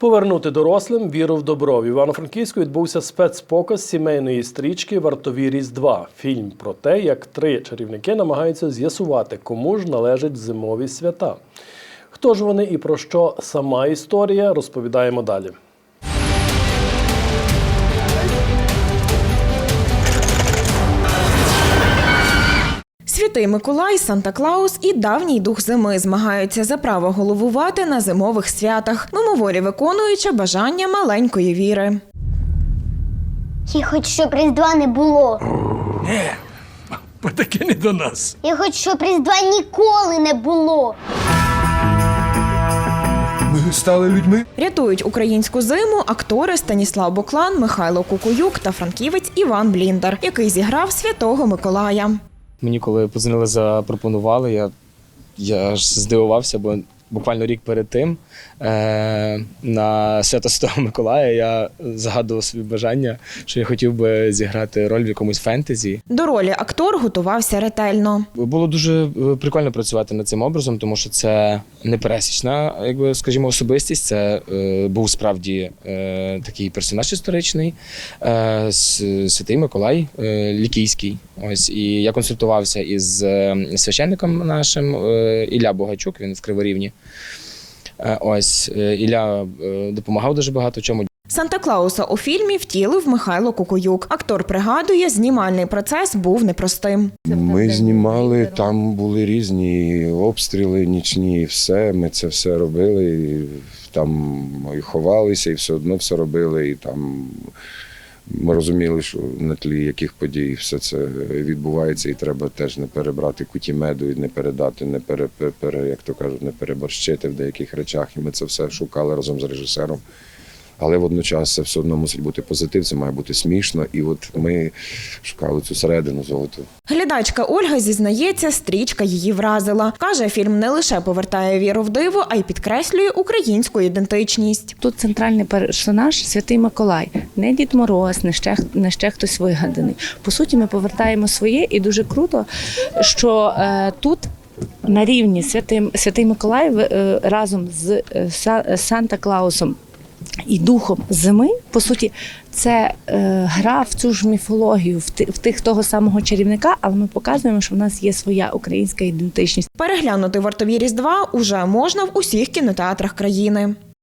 Повернути дорослим віру в добро. В Івано-Франківську відбувся спецпоказ сімейної стрічки Вартові Різдва. Фільм про те, як три чарівники намагаються з'ясувати, кому ж належать зимові свята. Хто ж вони і про що сама історія, розповідаємо далі. Святий Миколай, Санта Клаус і давній дух зими змагаються за право головувати на зимових святах, мимоволі виконуючи бажання маленької віри. Я хоч щоб Різдва не було. Бо таке не до нас. Я хоч щоб Різдва ніколи не було. Ми стали людьми. Рятують українську зиму актори Станіслав Боклан, Михайло Кукуюк та франківець Іван Бліндер, який зіграв святого Миколая. Мені коли позвонили, запропонували, я, я ж здивувався, бо буквально рік перед тим е, на свято Святого Миколая я загадував собі бажання, що я хотів би зіграти роль в якомусь фентезі. До ролі актор готувався ретельно. Було дуже е, прикольно працювати над цим образом, тому що це непересічна, якби скажімо, особистість. Це е, був справді е, такий персонаж історичний, е, святий Миколай е, Лікійський. Ось і я консультувався із е, священником нашим е, Ілля Богачук. Він в Криворівні. Е, ось е, Ілля е, допомагав дуже багато в чому. Санта Клауса у фільмі втілив Михайло Кукуюк. Актор пригадує, знімальний процес був непростим. Ми знімали, там були різні обстріли, нічні, і все. Ми це все робили. І там і ховалися, і все одно все робили. І там ми розуміли, що на тлі яких подій все це відбувається, і треба теж не перебрати куті меду і не передати, не пере, пере- як то кажуть, не переборщити в деяких речах. І ми це все шукали разом з режисером. Але водночас це все одно мусить бути позитив, це має бути смішно. І от ми шукали цю середину золоту. Глядачка Ольга зізнається, стрічка її вразила. Каже, фільм не лише повертає віру в диво, а й підкреслює українську ідентичність. Тут центральний персонаж Святий Миколай, не Дід Мороз, не ще, не ще хтось вигаданий. По суті, ми повертаємо своє, і дуже круто, що е, тут. На рівні Святий, Святий Миколай е, разом з е, Санта Клаусом і духом зими, по суті, це е, гра в цю ж міфологію, в, ти, в тих того самого чарівника, але ми показуємо, що в нас є своя українська ідентичність. Переглянути вартові різдва уже можна в усіх кінотеатрах країни.